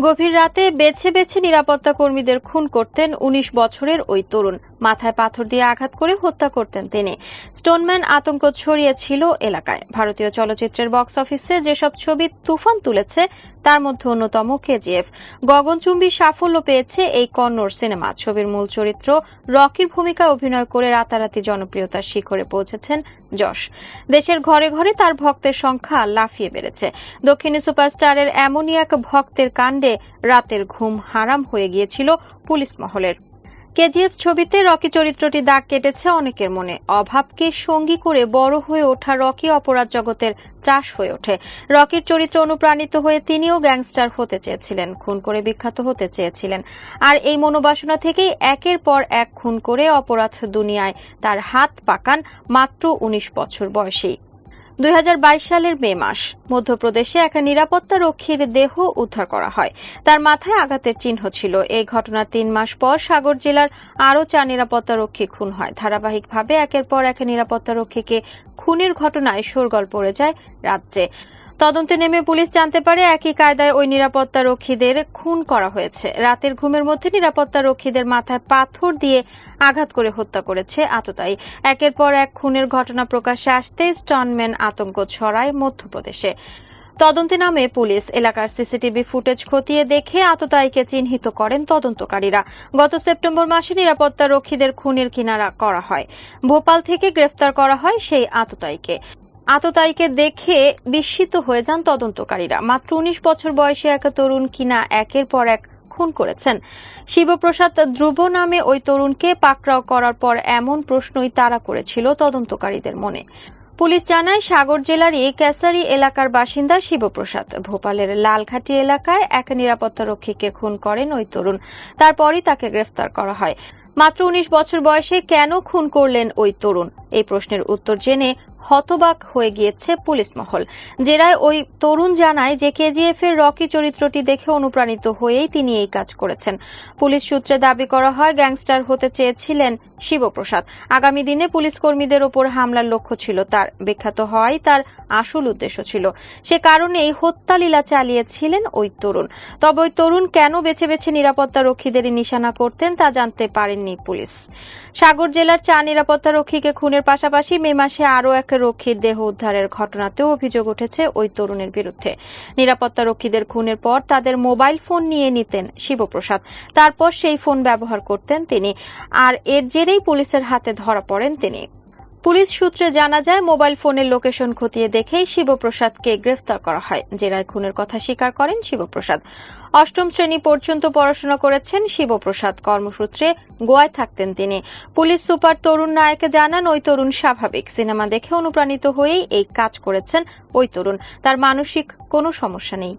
গভীর রাতে বেছে বেছে নিরাপত্তা কর্মীদের খুন করতেন ১৯ বছরের ওই তরুণ। মাথায় পাথর দিয়ে আঘাত করে হত্যা করতেন তিনি। স্টোনম্যান আতঙ্ক ছড়িয়েছিল এলাকায়। ভারতীয় চলচ্চিত্রের বক্স অফিসে যেসব ছবি তুফান তুলেছে, তার মধ্যে অন্যতম কেজিএফ। গগনচুম্বী সাফল্য পেয়েছে এই কন্নড় সিনেমা। ছবির মূল চরিত্র রকির ভূমিকায় অভিনয় করে রাতারাতি জনপ্রিয়তার শিখরে পৌঁছেছেন যশ। দেশের ঘরে ঘরে তার ভক্তের সংখ্যা লাফিয়ে বেড়েছে। দক্ষিণী সুপারস্টারের এমনই এক ভক্তের কাণ্ডে রাতের ঘুম হারাম হয়ে গিয়েছিল পুলিশ মহলের। কেজিএফ ছবিতে রকি চরিত্রটি দাগ কেটেছে অনেকের মনে। অভাবকে সঙ্গী করে বড় হয়ে ওঠা রকি অপরাধ জগতের ত্রাস হয়ে ওঠে। রকির চরিত্র অনুপ্রাণিত হয়ে তিনিও গ্যাংস্টার হতে চেয়েছিলেন, খুন করে বিখ্যাত হতে চেয়েছিলেন। আর এই মনোবাসনা থেকেই একের পর এক খুন করে অপরাধ দুনিয়ায় তার হাত পাকান মাত্র উনিশ বছর বয়সেই। দুই হাজার বাইশ সালের মে মাস। মধ্যপ্রদেশে এক নিরাপত্তা রক্ষীর দেহ উদ্ধার করা হয়। তার মাথায় আঘাতের চিহ্ন ছিল। এই ঘটনার তিন মাস পর সাগর জেলার আরও চার নিরাপত্তা রক্ষী খুন হয়। ধারাবাহিকভাবে একের পর এক নিরাপত্তা রক্ষীকে খুনের ঘটনায় শোরগোল পড়ে যায় রাজ্যে। তদন্তে নেমে পুলিশ জানতে পারে একই কায়দায় ওই নিরাপত্তা রক্ষীদের খুন করা হয়েছে। রাতের ঘুমের মধ্যে নিরাপত্তা রক্ষীদের মাথায় পাথর দিয়ে আঘাত করে হত্যা করেছে আততায়ী। একের পর এক খুনের ঘটনা প্রকাশ্যে আসতে স্টনম্যান আতঙ্ক ছড়ায় মধ্যপ্রদেশে। তদন্তে নামে পুলিশ। এলাকার সিসিটিভি ফুটেজ খতিয়ে দেখে আততায়ীকে চিহ্নিত করেন তদন্তকারীরা। গত সেপ্টেম্বর মাসে নিরাপত্তা রক্ষীদের খুনের কিনারা করা হয়। ভোপাল থেকে গ্রেফতার করা হয় সেই আততায়ীকে। আততায়ীকে দেখে বিস্মিত হয়ে যান তদন্তকারীরা। মাত্র উনিশ বছর বয়সী এক তরুণ কিনা একের পর এক খুন করেছেন। শিবপ্রসাদ ধ্রুব নামে ওই তরুণকে পাকড়াও করার পর এমন প্রশ্নই তারা করেছিল তদন্তকারীদের মনে। পুলিশ জানায়, সাগর জেলার জেলারই ক্যাসারি এলাকার বাসিন্দা শিবপ্রসাদ। ভোপালের লালঘাটি এলাকায় এক নিরাপত্তা রক্ষীকে খুন করেন ওই তরুণ। তারপরই তাকে গ্রেফতার করা হয়। মাত্র উনিশ বছর বয়সে কেন খুন করলেন ওই তরুণ? এই প্রশ্নের উত্তর জেনে হতবাক হয়ে গিয়েছে পুলিশ মহল। জেরায় ওই তরুণ জানায় যে কেজিএফ এর রকি চরিত্রটি দেখে অনুপ্রাণিত হয়েই তিনি এই কাজ করেছেন। পুলিশ সূত্রে দাবি করা হয়, গ্যাংস্টার হতে চেয়েছিলেন শিবপ্রসাদ। আগামী দিনে পুলিশ কর্মীদের ওপর হামলার লক্ষ্য ছিল তার। বিখ্যাত হওয়াই তার আসল উদ্দেশ্য ছিল। সে কারণেই হত্যালীলা চালিয়েছিলেন ওই তরুণ। তবে ওই তরুণ কেন বেছে বেছে নিরাপত্তা রক্ষীদের নিশানা করতেন তা জানতে পারেননি পুলিশ। সাগর জেলার চা নিরাপত্তা রক্ষীকে খুনের পাশাপাশি মে মাসে আরও এক রক্ষীর দেহ উদ্ধারের ঘটনাতেও অভিযোগ উঠেছে ওই তরুণের বিরুদ্ধে। নিরাপত্তা রক্ষীদের খুনের পর তাদের মোবাইল ফোন নিয়ে নিতেন শিবপ্রসাদ। তারপর সেই ফোন ব্যবহার করতেন তিনি। আর এর জেরেই পুলিশের হাতে ধরা পড়েন তিনি। পুলিশ সূত্রে জানা যায়, মোবাইল ফোনের লোকেশন খতিয়ে দেখেই শিবপ্রসাদকে গ্রেফতার করা হয়। জেরায় খুনের কথা স্বীকার করেন শিবপ্রসাদ। অষ্টম শ্রেণি পর্যন্ত পড়াশোনা করেছেন শিবপ্রসাদ। কর্মসূত্রে গোয়ায় থাকতেন তিনি। পুলিশ সুপার তরুণ নায়ক জানান, ওই তরুণ স্বাভাবিক। সিনেমা দেখে অনুপ্রাণিত হয়েই এই কাজ করেছেন ওই তরুণ। তার মানসিক কোনো সমস্যা নেই।